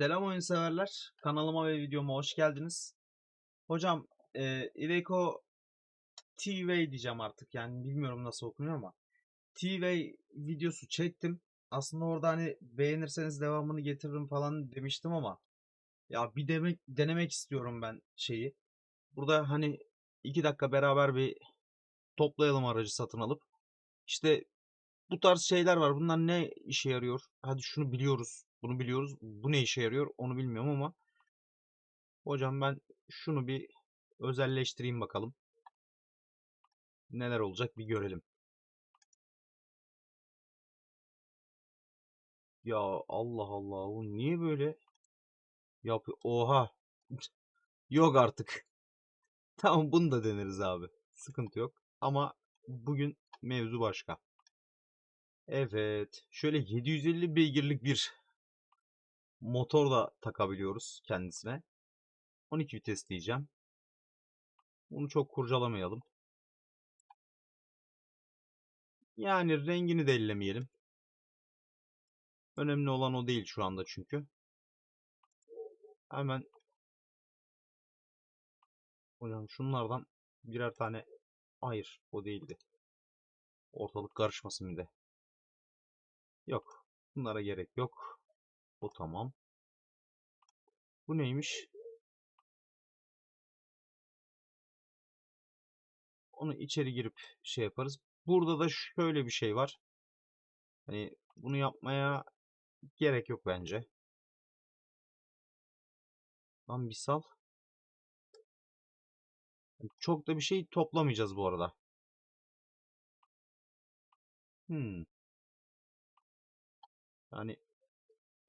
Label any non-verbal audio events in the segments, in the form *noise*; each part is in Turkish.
Selam oyun severler. Kanalıma ve videoma hoş geldiniz. Hocam e, Iveco T-Way diyeceğim artık yani bilmiyorum nasıl okunuyor ama T-Way videosu çektim. Aslında orada hani beğenirseniz devamını getiririm falan demiştim ama ya bir demek denemek istiyorum ben şeyi. Burada hani iki dakika beraber bir toplayalım aracı satın alıp işte bu tarz şeyler var. Bunlar ne işe yarıyor? Hadi şunu biliyoruz. Bunu biliyoruz. Bu ne işe yarıyor? Onu bilmiyorum ama hocam ben şunu bir özelleştireyim bakalım. Neler olacak bir görelim. Ya Allah Allah. Bu niye böyle yapıyor? Oha. *laughs* Yok artık. *laughs* Tamam bunu da deneriz abi. Sıkıntı yok. Ama bugün mevzu başka. Evet. Şöyle 750 beygirlik bir motor da takabiliyoruz kendisine. 12 vites diyeceğim. Bunu çok kurcalamayalım. Yani rengini de. Önemli olan o değil şu anda çünkü. Hemen Hocam şunlardan birer tane hayır o değildi. Ortalık karışmasın bir de. Yok. Bunlara gerek yok. Bu tamam. Bu neymiş? Onu içeri girip şey yaparız. Burada da şöyle bir şey var. Hani bunu yapmaya gerek yok bence. Lan bir sal. Çok da bir şey toplamayacağız bu arada. Hmm. Yani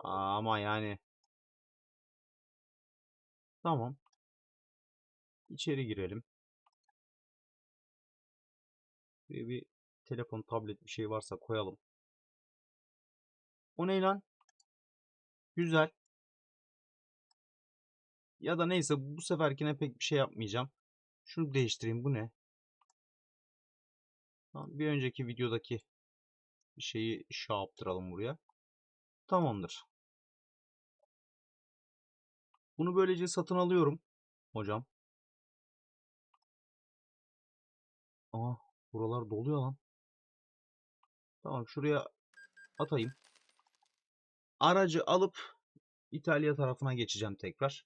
ama yani tamam. İçeri girelim. Bir, bir telefon, tablet bir şey varsa koyalım. O ne lan? Güzel. Ya da neyse bu seferkine pek bir şey yapmayacağım. Şunu değiştireyim. Bu ne? Bir önceki videodaki şeyi şey yaptıralım buraya. Tamamdır. Bunu böylece satın alıyorum hocam. Aa buralar doluyor lan. Tamam şuraya atayım. Aracı alıp İtalya tarafına geçeceğim tekrar.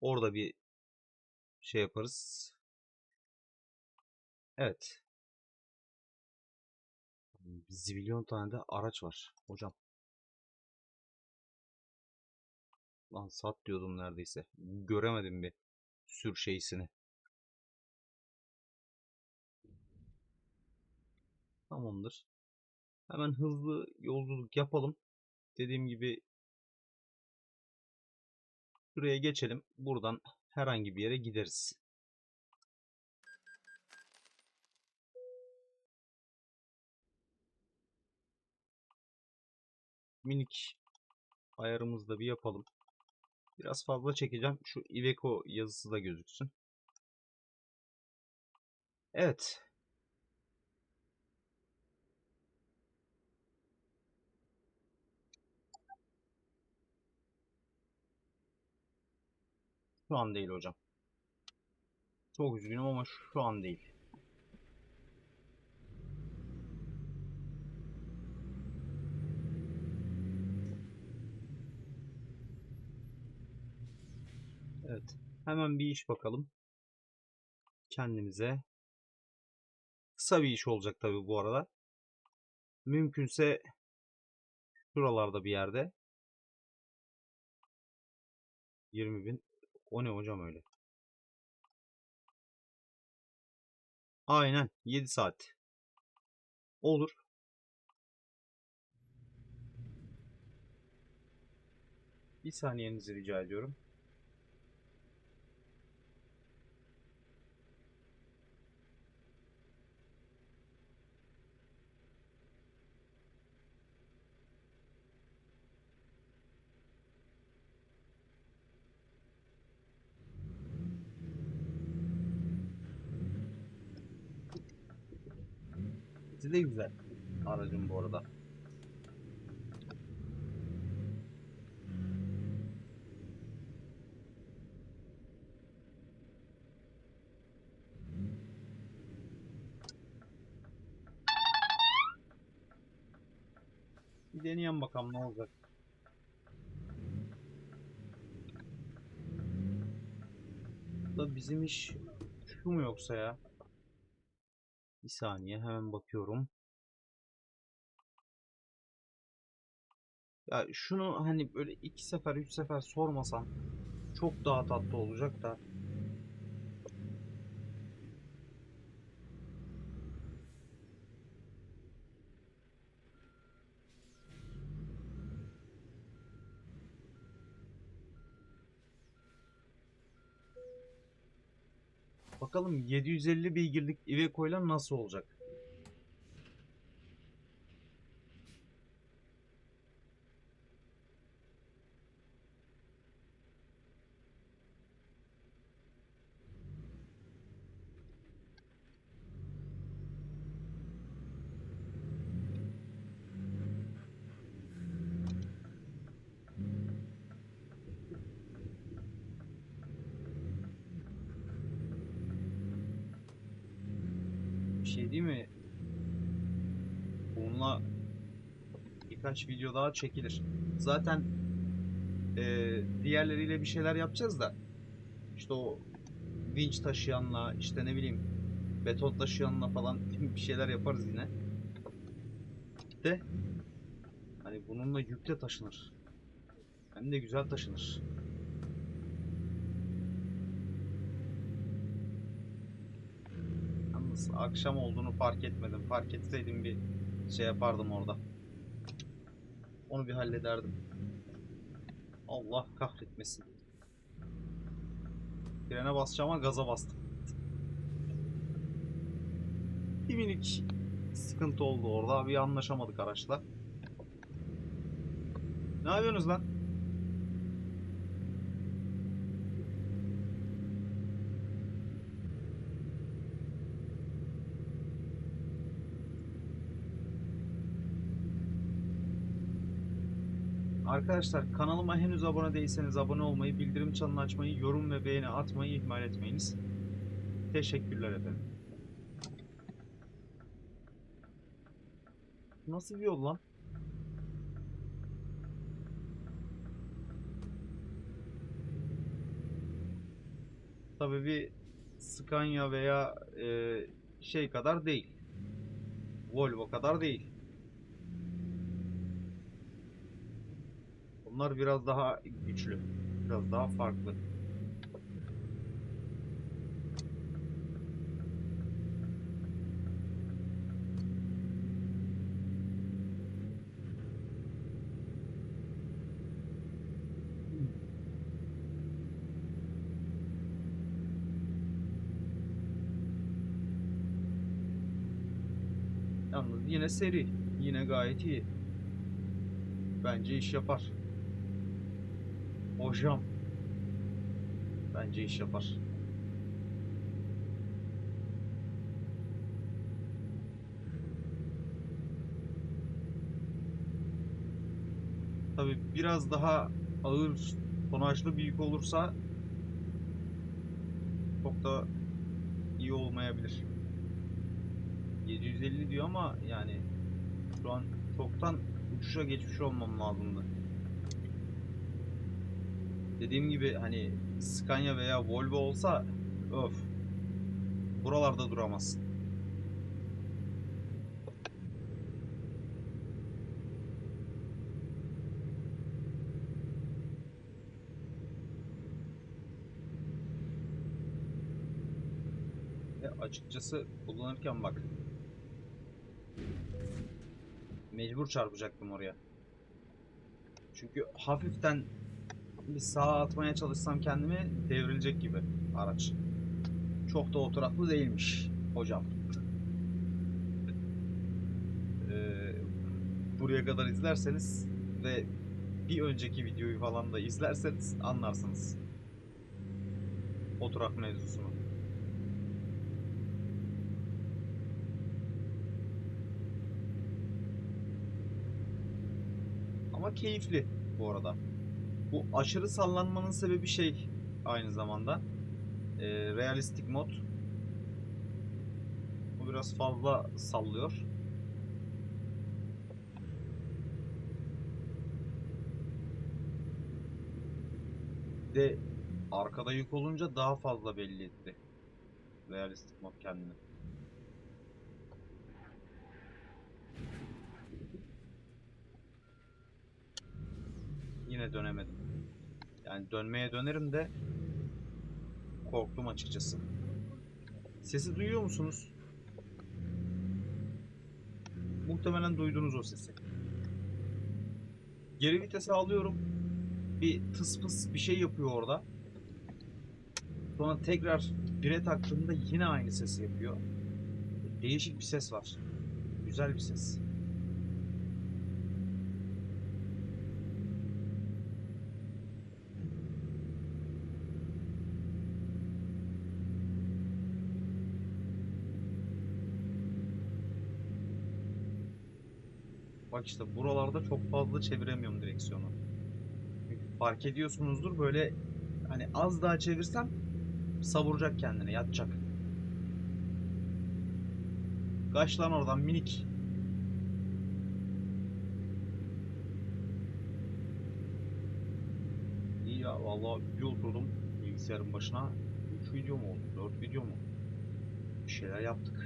Orada bir şey yaparız. Evet. Zibilyon tane de araç var hocam. Lan sat diyordum neredeyse. Göremedim bir sür şeysini. Tamamdır. Hemen hızlı yolculuk yapalım. Dediğim gibi şuraya geçelim. Buradan herhangi bir yere gideriz. Minik ayarımızı da bir yapalım. Biraz fazla çekeceğim. Şu Iveco yazısı da gözüksün. Evet. Şu an değil hocam. Çok üzgünüm ama şu an değil. Evet. Hemen bir iş bakalım. Kendimize. Kısa bir iş olacak tabi bu arada. Mümkünse şuralarda bir yerde. 20 bin. O ne hocam öyle? Aynen 7 saat. Olur. Bir saniyenizi rica ediyorum. Sesi de güzel aracın bu arada. Bir deneyen bakalım ne olacak. Da bizim iş şu mu yoksa ya? Bir saniye hemen bakıyorum. Ya şunu hani böyle iki sefer üç sefer sormasan çok daha tatlı olacak da. Bakalım 750 beygirlik Iveco ile nasıl olacak? Şey değil mi? Bununla birkaç video daha çekilir. Zaten eee, diğerleriyle bir şeyler yapacağız da işte o vinç taşıyanla işte ne bileyim beton taşıyanla falan *laughs* bir şeyler yaparız yine. De hani bununla yük de taşınır. Hem de güzel taşınır. Yalnız akşam olduğunu fark etmedim. Fark etseydim bir şey yapardım orada. Onu bir hallederdim. Allah kahretmesin. Frene basacağım ama gaza bastım. Bir minik sıkıntı oldu orada. Bir anlaşamadık araçla. Ne yapıyorsunuz lan? Arkadaşlar kanalıma henüz abone değilseniz abone olmayı, bildirim çanını açmayı, yorum ve beğeni atmayı ihmal etmeyiniz. Teşekkürler efendim. Nasıl bir yol lan? Tabii bir Scania veya e, şey kadar değil. Volvo kadar değil. Bunlar biraz daha güçlü. Biraz daha farklı. Yalnız yine seri. Yine gayet iyi. Bence iş yapar. Hocam. Bence iş yapar. Tabii biraz daha ağır tonajlı büyük olursa çok da iyi olmayabilir. 750 diyor ama yani şu an çoktan uçuşa geçmiş olmam lazımdı. Dediğim gibi hani Scania veya Volvo olsa öf. Buralarda duramazsın. Ve açıkçası kullanırken bak mecbur çarpacaktım oraya. Çünkü hafiften bir sağa atmaya çalışsam kendimi devrilecek gibi araç. Çok da oturaklı değilmiş hocam. Ee, buraya kadar izlerseniz ve bir önceki videoyu falan da izlerseniz anlarsınız. Oturak mevzusunu. Ama keyifli bu arada. Bu aşırı sallanmanın sebebi şey aynı zamanda. E, realistik mod. Bu biraz fazla sallıyor. de arkada yük olunca daha fazla belli etti. Realistik mod kendini. Yine dönemedim. Yani dönmeye dönerim de korktum açıkçası. Sesi duyuyor musunuz? Muhtemelen duydunuz o sesi. Geri vitese alıyorum. Bir tıs pıs bir şey yapıyor orada. Sonra tekrar bire taktığımda yine aynı sesi yapıyor. Değişik bir ses var. Güzel bir ses. Bak işte buralarda çok fazla çeviremiyorum direksiyonu. Fark ediyorsunuzdur böyle hani az daha çevirsem savuracak kendini yatacak. Kaç lan oradan minik. İyi ya vallahi bir oturdum bilgisayarın başına 3 video mu oldu 4 video mu? Bir şeyler yaptık.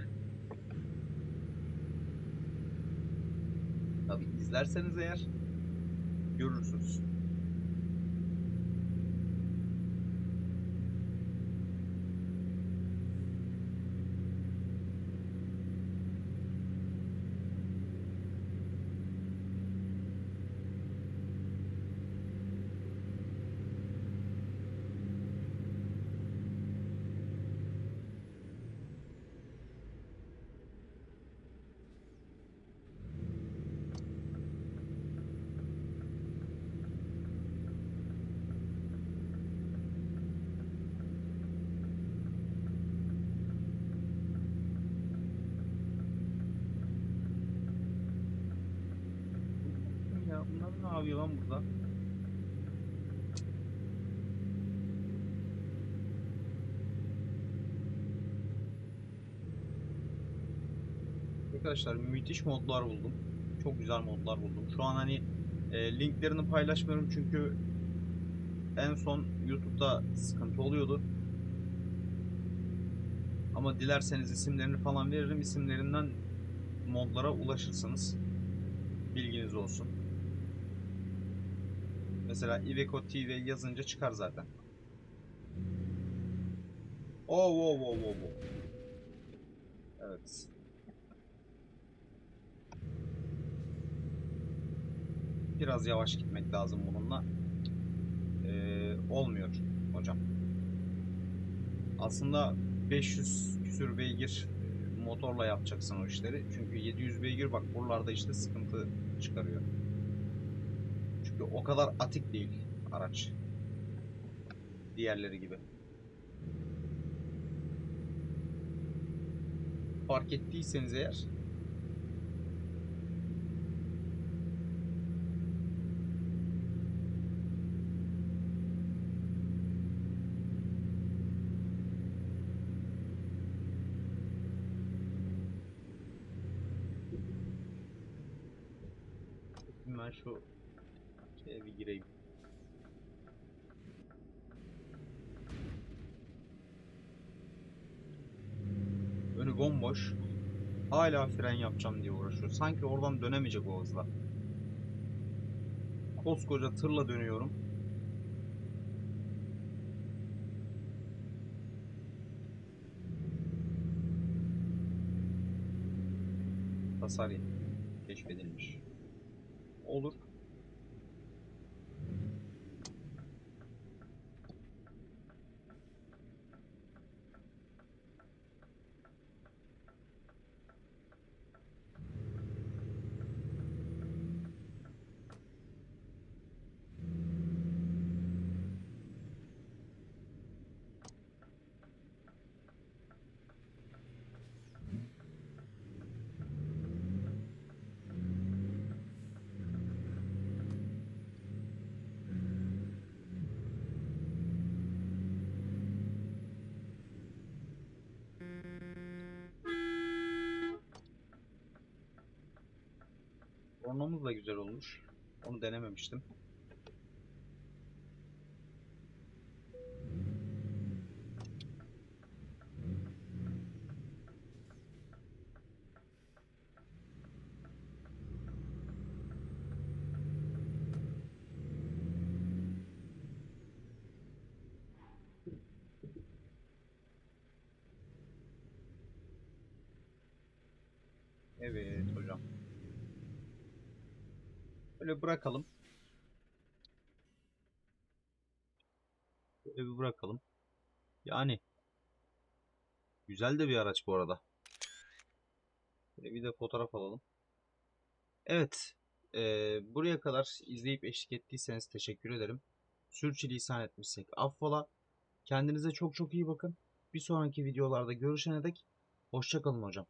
Tabi izlerseniz eğer görürsünüz. Ya yapıyor lan burada? Arkadaşlar müthiş modlar buldum. Çok güzel modlar buldum. Şu an hani e, linklerini paylaşmıyorum çünkü en son YouTube'da sıkıntı oluyordu. Ama dilerseniz isimlerini falan veririm. İsimlerinden modlara ulaşırsınız. Bilginiz olsun. Mesela Iveco TV yazınca çıkar zaten. Oh, oh, oh, oh, oh. Evet. Biraz yavaş gitmek lazım bununla. Ee, olmuyor hocam. Aslında 500 küsür beygir e, motorla yapacaksın o işleri. Çünkü 700 beygir bak buralarda işte sıkıntı çıkarıyor. Çünkü o kadar atik değil araç. Diğerleri gibi. Fark ettiyseniz eğer şu gireyim. Önü bomboş. Hala fren yapacağım diye uğraşıyor. Sanki oradan dönemeyecek o hızla. Koskoca tırla dönüyorum. Tasarı keşfedilmiş. Olur. Kornamız da güzel olmuş. Onu denememiştim. Evet hocam. Böyle bırakalım. Böyle bir bırakalım. Yani güzel de bir araç bu arada. Böyle bir de fotoğraf alalım. Evet. eee, buraya kadar izleyip eşlik ettiyseniz teşekkür ederim. Sürçülisan etmişsek affola. Kendinize çok çok iyi bakın. Bir sonraki videolarda görüşene dek hoşça kalın hocam.